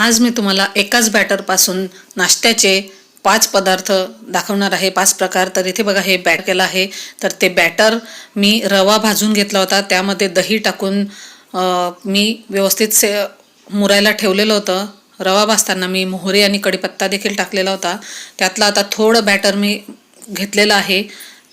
आज मी तुम्हाला एकाच बॅटरपासून नाश्त्याचे पाच पदार्थ दाखवणार आहे. पाच प्रकार. तर इथे बघा हे बॅट केलं आहे. तर ते बॅटर मी रवा भाजून घेतला होता. त्यामध्ये दही टाकून मी व्यवस्थित से मुरायला ठेवलेलं होतं. रवा भाजताना मी मोहरी आणि कढीपत्ता देखील टाकलेला होता. त्यातलं आता थोडं बॅटर मी घेतलेलं आहे.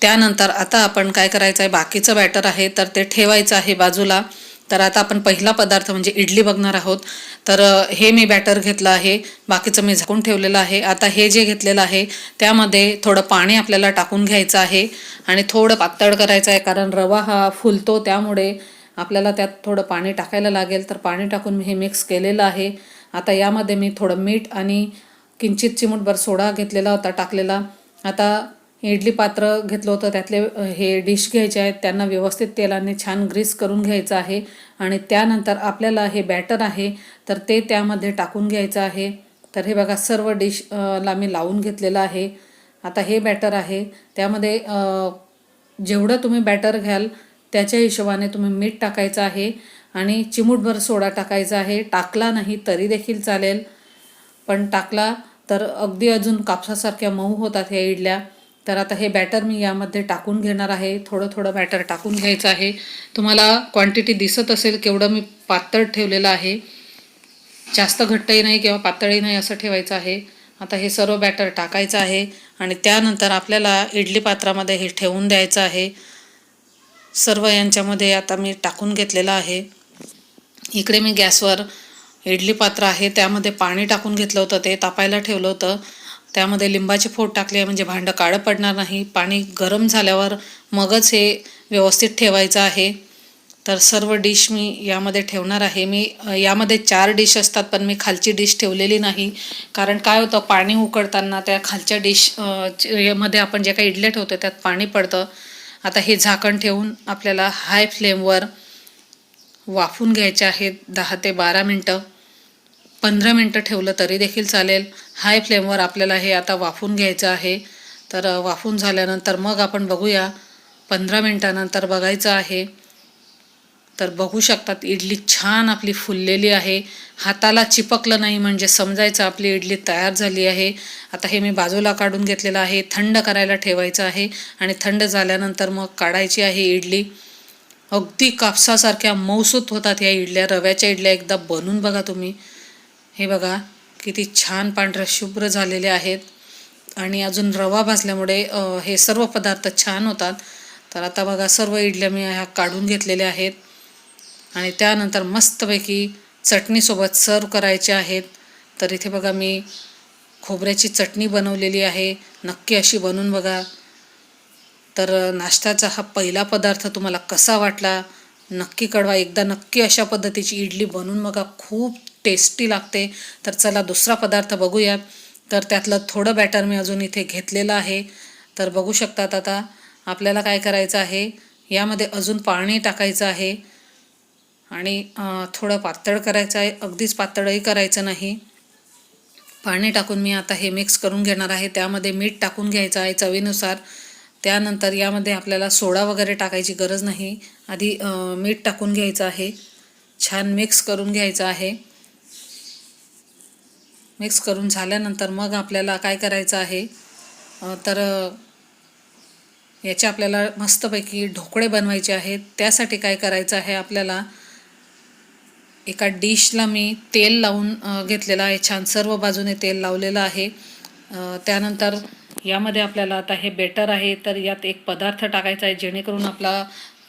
त्यानंतर आता आपण काय करायचं आहे बाकीचं बॅटर आहे. तर ते ठेवायचं आहे बाजूला. तर आता आपण पहिला पदार्थ म्हणजे इडली बघणार आहोत. तर हे मी बॅटर घेतलं आहे. बाकीचं मी झाकून ठेवलेलं आहे. आता हे जे घेतलेलं आहे त्यामध्ये थोडं पाणी आपल्याला टाकून घ्यायचं आहे आणि थोडं पातळ करायचं आहे कारण रवा हा फुलतो त्यामुळे आपल्याला त्यात थोडं पाणी टाकायला लागेल. तर पाणी टाकून मी हे मिक्स केलेलं आहे. आता यामध्ये मी थोडं मीठ आणि किंचित चिमूटभर सोडा घेतलेला होता टाकलेला. आता इडली पात्र घेतलं होतं. त्यातले हे डिश घ्यायचे आहेत. त्यांना व्यवस्थित तेलाने छान ग्रीस करून घ्यायचं आहे. आणि त्यानंतर आपल्याला हे बॅटर आहे तर ते त्यामध्ये टाकून घ्यायचं आहे. तर हे बघा सर्व डिश ला मी लावून घेतलेलं आहे. आता हे बॅटर आहे. त्यामध्ये जेवढं तुम्ही बॅटर घ्याल त्याच्या हिशोबाने तुम्ही मीठ टाकायचं आहे. आणि चिमूटभर सोडा टाकायचा आहे. टाकला नाही तरी देखील चालेल. पण टाकला तर अगदी अजून कापसासारख्या मऊ होतात ह्या इडल्या. तर आता हे बॅटर मी यामध्ये टाकून घेणार आहे. थोडं थोडं बॅटर टाकून घ्यायचं आहे. तुम्हाला क्वांटिटी दिसत असेल केवढं मी पातळ ठेवलेलं आहे. जास्त घट्टही नाही किंवा पातळही नाही असं ठेवायचं आहे. आता हे सर्व बॅटर टाकायचं आहे आणि त्यानंतर आपल्याला इडली पात्रामध्ये हे ठेवून द्यायचं आहे. सर्व यांच्यामध्ये आता मी टाकून घेतलेलं आहे. इकडे मी गॅसवर इडली पात्र आहे. त्यामध्ये पाणी टाकून घेतलं होतं. ते तापायला ठेवलं होतं. त्यामध्ये लिंबाचे फोड टाकले आहे म्हणजे भांडं काळं पडणार नाही. पाणी गरम झाल्यावर मगच हे व्यवस्थित ठेवायचं आहे. तर सर्व डिश मी यामध्ये ठेवणार आहे. मी यामध्ये चार डिश असतात पण मी खालची डिश ठेवलेली नाही. कारण काय होतं पाणी उकळताना त्या खालच्या डिशमध्ये आपण जे काही इडल्या ठेवतो त्यात पाणी पडतं. आता हे झाकण ठेवून आपल्याला हाय फ्लेमवर वाफून घ्यायचे आहेत दहा ते बारा मिनटं. पंधरा मिनटं ठेवलं तरी देखील चालेल. हाय फ्लेमवर आपल्याला हे आता वाफून घ्यायचं आहे. तर वाफून झाल्यानंतर मग आपण बघूया. पंधरा मिनटानंतर बघायचं आहे. तर बघू शकतात इडली छान आपली फुललेली आहे. हाताला चिपकलं नाही म्हणजे समजायचं आपली इडली तयार झाली आहे. आता हे मी बाजूला काढून घेतलेलं आहे. थंड करायला ठेवायचं आहे आणि थंड झाल्यानंतर मग काढायची आहे इडली. अगदी कापसासारख्या मौसूत होतात या इडल्या. रव्याच्या इडल्या एकदा बनवून बघा तुम्ही. हे बघा किती छान पांढऱ्या शुभ्र झालेले आहेत. आणि अजून रवा भाजल्यामुळे हे सर्व पदार्थ छान होतात. तर आता बघा सर्व इडल्या मी ह्या काढून घेतलेल्या आहेत. आणि त्यानंतर मस्तपैकी चटणीसोबत सर्व करायचे आहेत. तर इथे बघा मी खोबऱ्याची चटणी बनवलेली आहे. नक्की अशी बनवून बघा. तर नाश्त्याचा हा पहिला पदार्थ तुम्हाला कसा वाटला? नक्की कळवा. एकदा नक्की अशा पद्धतीची इडली बनवून बघा. खूप टेस्टी लागते. तर चला दुसरा पदार्थ बघूयात. तर त्यातलं थोडं बॅटर मी अजून इथे घेतलेलं आहे. तर बघू शकतात आता आपल्याला काय करायचं आहे? यामध्ये अजून पाणी टाकायचं आहे. आणि थोडं पातळ करायचं आहे. अगदीच पातळही करायचं नाही. पाणी टाकून मी आता हे मिक्स करून घेणार आहे. त्यामध्ये मीठ टाकून घ्यायचं आहे चवीनुसार. त्यानंतर यामध्ये आपल्याला सोडा वगैरे टाकायची गरज नाही. आधी मीठ टाकून घ्यायचं आहे. छान मिक्स करून घ्यायचं आहे. मिक्स करून झाल्यानंतर मग आपल्याला काय करायचं आहे? तर याचे आपल्याला मस्तपैकी ढोकळे बनवायचे आहेत. त्यासाठी काय करायचं आहे आपल्याला? एका डिशला मी तेल लावून घेतलेलं आहे. छान सर्व बाजूने तेल लावलेलं आहे. त्यानंतर यामध्ये आपल्याला आता हे बेटर आहे. तर यात एक पदार्थ टाकायचा आहे जेणेकरून आपला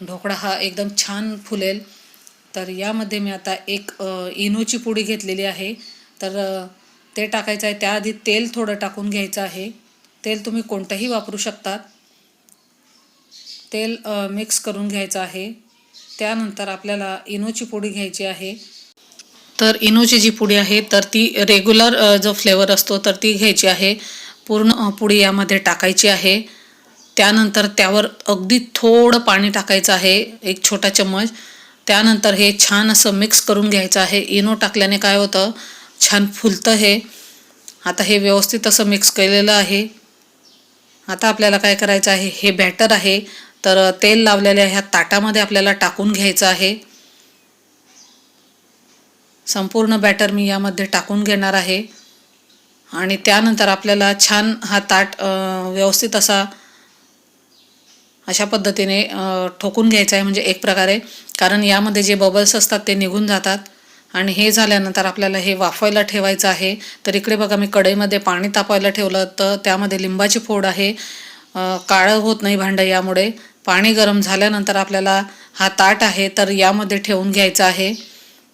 ढोकळा हा एकदम छान फुलेल. तर यामध्ये मी आता एक इनोची पुडी घेतलेली आहे. तर ते टाकायचं आहे. त्याआधी तेल थोडं टाकून घ्यायचं आहे. तेल तुम्ही कोणतंही वापरू शकतात. तेल मिक्स करून घ्यायचं आहे. त्यानंतर आपल्याला इनोची पुडी घ्यायची आहे. तर इनोची जी पुडी आहे तर ती रेग्युलर जो फ्लेवर असतो तर ती घ्यायची आहे. पूर्ण पुडी यामध्ये टाकायची आहे. त्यानंतर त्यावर अगदी थोडं पाणी टाकायचं आहे एक छोटा चम्मच. त्यानंतर हे छान असं मिक्स करून घ्यायचं आहे. इनो टाकल्याने काय होतं छान फुलतं हे. आता हे व्यवस्थित असं मिक्स केलेलं आहे. आता आपल्याला काय करायचं आहे हे बॅटर आहे. तर तेल लावलेल्या ह्या ताटामध्ये आपल्याला टाकून घ्यायचं आहे. संपूर्ण बॅटर मी यामध्ये टाकून घेणार आहे. आणि त्यानंतर आपल्याला छान हा ताट व्यवस्थित असा अशा पद्धतीने ठोकून घ्यायचा आहे. म्हणजे एक प्रकारे कारण यामध्ये जे बबल्स असतात ते निघून जातात. आणि हे झाल्यानंतर आपल्याला हे वाफवायला ठेवायचं आहे. तर इकडे बघा मी कढईमध्ये पाणी तापायला ठेवलं तर त्यामध्ये लिंबाची फोड आहे. काळं होत नाही भांडं यामुळे. पाणी गरम झाल्यानंतर आपल्याला हा ताट आहे तर यामध्ये ठेवून घ्यायचा आहे.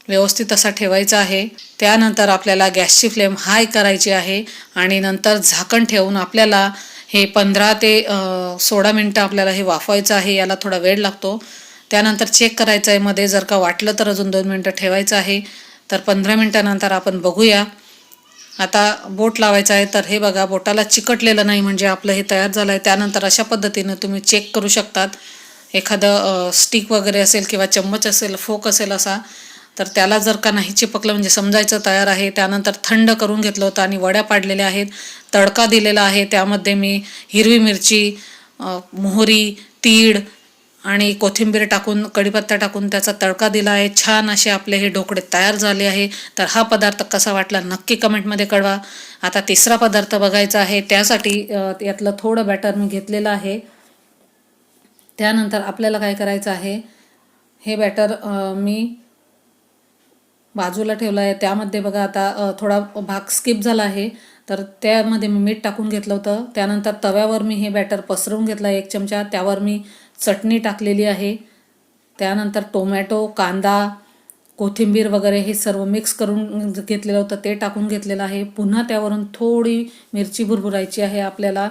व्यवस्थित असा ठेवायचा आहे. त्यानंतर आपल्याला गॅसची फ्लेम हाय करायची आहे आणि नंतर झाकण ठेवून आपल्याला हे पंधरा ते सोळा मिनटं आपल्याला हे वाफवायचं आहे याला थोडा वेळ लागतो. त्यानंतर चेक करायचं आहे मध्ये जर का वाटलं तर अजून दोन मिनटं ठेवायचं आहे. तर पंधरा मिनटानंतर आपण बघूया. आता बोट लावायचं आहे. तर हे बघा बोटाला चिकटलेलं नाही म्हणजे आपलं हे तयार झालं आहे त्यानंतर अशा पद्धतीनं तुम्ही चेक करू शकतात. एखादं स्टिक वगैरे असेल किंवा चम्मच असेल फोक असेल असा तर त्याला जर का नाही चिपकलं म्हणजे समजायचं तयार आहे. त्यानंतर थंड करून घेतलं होतं आणि वड्या पाडलेल्या आहेत. तडका दिलेला आहे. त्यामध्ये मी हिरवी मिरची मोहरी तीळ आणि कोथिंबीर टाकून कढीपत्ता टाकून त्याचा तडका दिला आहे. छान असे आपले हे ढोकळे तयार झाले आहे. तर हा पदार्थ कसा वाटला नक्की कमेंटमध्ये कळवा. आता तिसरा पदार्थ बघायचा आहे. त्यासाठी यातलं थोडं बॅटर मी घेतलेलं आहे. त्यानंतर आपल्याला काय करायचं आहे हे बॅटर मी बाजूला ठेवलं आहे. त्यामध्ये बघा आता थोडा भाग स्किप झाला आहे. तर त्यामध्ये मी मीठ टाकून घेतलं होतं. त्यानंतर तव्यावर मी हे बॅटर पसरवून घेतलं आहे एक चमचा. त्यावर मी चटणी टाकलेली आहे. त्यानंतर टोमॅटो कांदा कोथिंबीर वगैरे हे सर्व मिक्स करून घेतलेलं होतं. ते टाकून घेतलेलं आहे. पुन्हा त्यावरून थोडी मिरची भुरभुरायची आहे आपल्याला.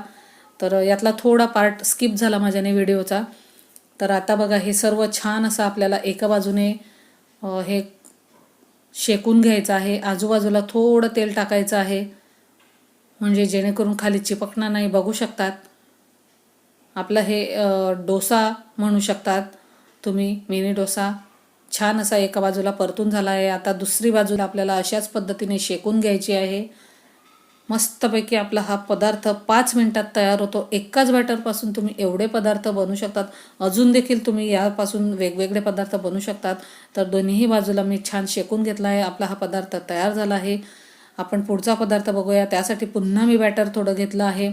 तर यातला थोडा पार्ट स्किप झाला माझ्याने व्हिडिओचा. तर आता बघा हे सर्व छान असं आपल्याला एका बाजूने हे शेकून घ्यायचं आहे. आजूबाजूला थोडं तेल टाकायचं आहे. म्हणजे जेणेकरून खाली चिपकणार नाही. बघू शकतात. आपलं हे डोसा म्हणू शकतात. तुम्ही मिनी डोसा. छान असा एका बाजूला परतून झाला आहे. आता दुसरी बाजूला आपल्याला अशाच पद्धतीने शेकून घ्यायची आहे. मस्तपैकी आपला हा पदार्थ पाच मिनटात तयार होतो. एकाच बॅटरपासून तुम्ही एवढे पदार्थ बनवू शकतात. अजून देखील तुम्ही यापासून वेगवेगळे पदार्थ बनवू शकतात. तर दोन्हीही बाजूला मी छान शेकून घेतला आहे. आपला हा पदार्थ तयार झाला आहे. आपण पुढचा पदार्थ बघूया. त्यासाठी पुन्हा मी बॅटर थोडं घेतलं आहे.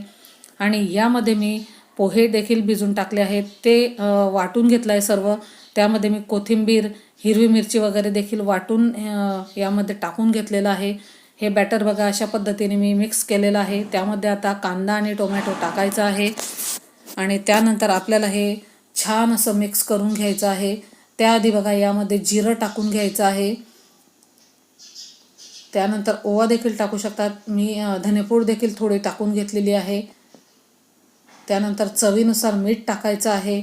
आणि यामध्ये मी पोहे देखील भिजून टाकले आहेत. ते वाटून घेतलं आहे सर्व. त्यामध्ये मी कोथिंबीर हिरवी मिरची वगैरे देखील वाटून यामध्ये टाकून घेतलेलं आहे. हे बॅटर बघा अशा पद्धतीने मी मिक्स केलेलं आहे. त्यामध्ये आता कांदा आणि टोमॅटो टाकायचा आहे. आणि त्यानंतर आपल्याला हे छान असं मिक्स करून घ्यायचं आहे. त्याआधी बघा यामध्ये जिरं टाकून घ्यायचं आहे. त्यानंतर ओवा देखील टाकू शकतात. मी धनेपूड देखील थोडी टाकून घेतलेली आहे. त्यानंतर चवीनुसार मीठ टाकायचं आहे.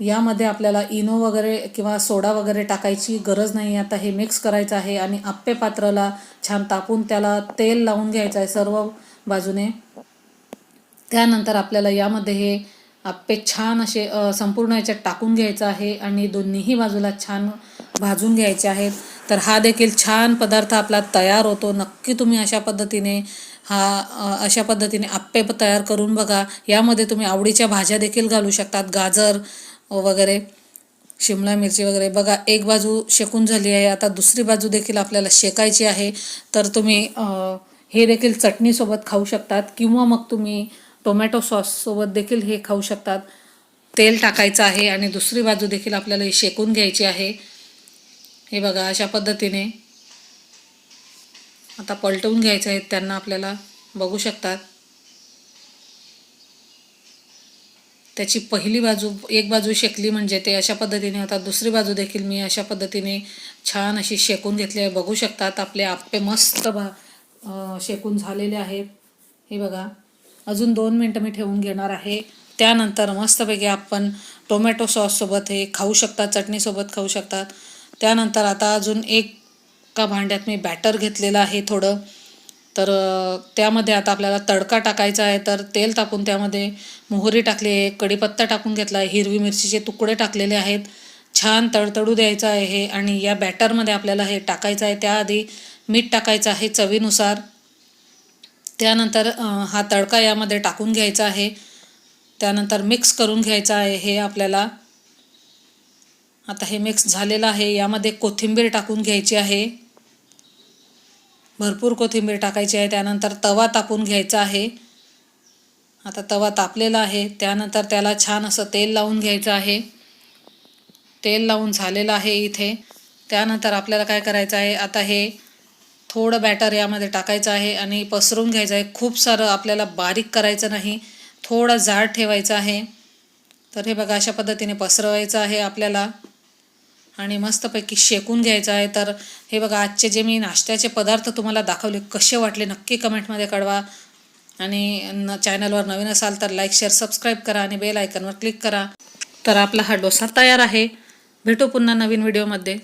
यामध्ये आपल्याला इनो वगैरे किंवा सोडा वगैरे टाकायची गरज नाही आता हे मिक्स करायचं आहे आणि आप्पे पात्राला छान तापून त्याला तेल लावून घ्यायचं आहे सर्व बाजूने. त्यानंतर आपल्याला यामध्ये हे आप्पे छान असे संपूर्ण याच्यात टाकून घ्यायचं आहे आणि दोन्हीही बाजूला छान भाजून घ्यायचे आहेत. तर हा देखील छान पदार्थ आपला तयार होतो. नक्की तुम्ही अशा पद्धतीने हा अशा पद्धतीने आप्पे तयार करून बघा. यामध्ये तुम्ही आवडीच्या भाज्या देखील घालू शकतात. गाजर वगैरे शिमला मिरची वगैरे. बघा एक बाजू शेकून झाली आहे. आता दुसरी बाजू देखील आपल्याला शेकायची आहे. तर तुम्ही हे देखील चटणीसोबत खाऊ शकतात किंवा मग तुम्ही टोमॅटो सॉससोबत देखील हे खाऊ शकतात. तेल टाकायचं आहे आणि दुसरी बाजू देखील आपल्याला ही शेकून घ्यायची आहे. हे बघा अशा पद्धतीने. आता पलटवून घ्यायचे आहेत त्यांना आपल्याला बघू शकतात. त्याची पहिली बाजू एक बाजू शेकली म्हणजे ते अशा पद्धतीने होतात दुसरी बाजू देखील मी अशा पद्धतीने छान अशी शेकून घेतली आहे बघू शकतात. आपले आप्पे मस्त भा शेकून झालेले आहेत. हे बघा अजून दोन मिनटं मी ठेवून घेणार आहे. त्यानंतर मस्तपैकी आपण टोमॅटो सॉससोबत हे खाऊ शकतात चटणीसोबत खाऊ शकतात. त्यानंतर आता अजून एक का भांड्यात मी बॅटर घेतलेलं आहे थोडं. तर त्यामध्ये आता आपल्याला तडका टाकायचा आहे तर तेल टाकून त्यामध्ये मोहरी टाकली आहे कढीपत्ता टाकून घेतला आहे हिरवी मिरचीचे तुकडे टाकलेले आहेत. छान तडतडू द्यायचं आहे हे आणि या बॅटरमध्ये आपल्याला हे टाकायचं आहे. त्याआधी मीठ टाकायचं आहे चवीनुसार. त्यानंतर हा तडका यामध्ये टाकून घ्यायचा आहे. त्यानंतर मिक्स करून घ्यायचं आहे हे आपल्याला. आता हे मिक्स झालेलं आहे. यामध्ये कोथिंबीर टाकून घ्यायची आहे. भरपूर कोथिंबीर टाकायची आहे. त्यानंतर तवा तापून घ्यायचा आहे. आता तवा तापलेला आहे. त्यानंतर त्याला छान असं तेल लावून घ्यायचं आहे. तेल लावून झालेलं आहे इथे. त्यानंतर आपल्याला काय करायचं आहे? आता हे थोडं बॅटर यामध्ये टाकायचं आहे आणि पसरून घ्यायचं आहे. खूप सारं आपल्याला बारीक करायचं नाही. थोडं जाड ठेवायचं आहे. तर हे बघा अशा पद्धतीने पसरवायचं आहे आपल्याला. आणि मस्तपैकी शेकून घ्यायचं आहे. तर हे बघा आजचे जे मी नाश्त्याचे पदार्थ तुम्हाला दाखवले कसे वाटले नक्की कमेंटमध्ये कळवा. आणि न चॅनलवर नवीन असाल तर लाईक शेअर सबस्क्राईब करा आणि बेल आयकनवर क्लिक करा. तर आपला हा डोसा तयार आहे. भेटू पुन्हा नवीन व्हिडिओमध्ये.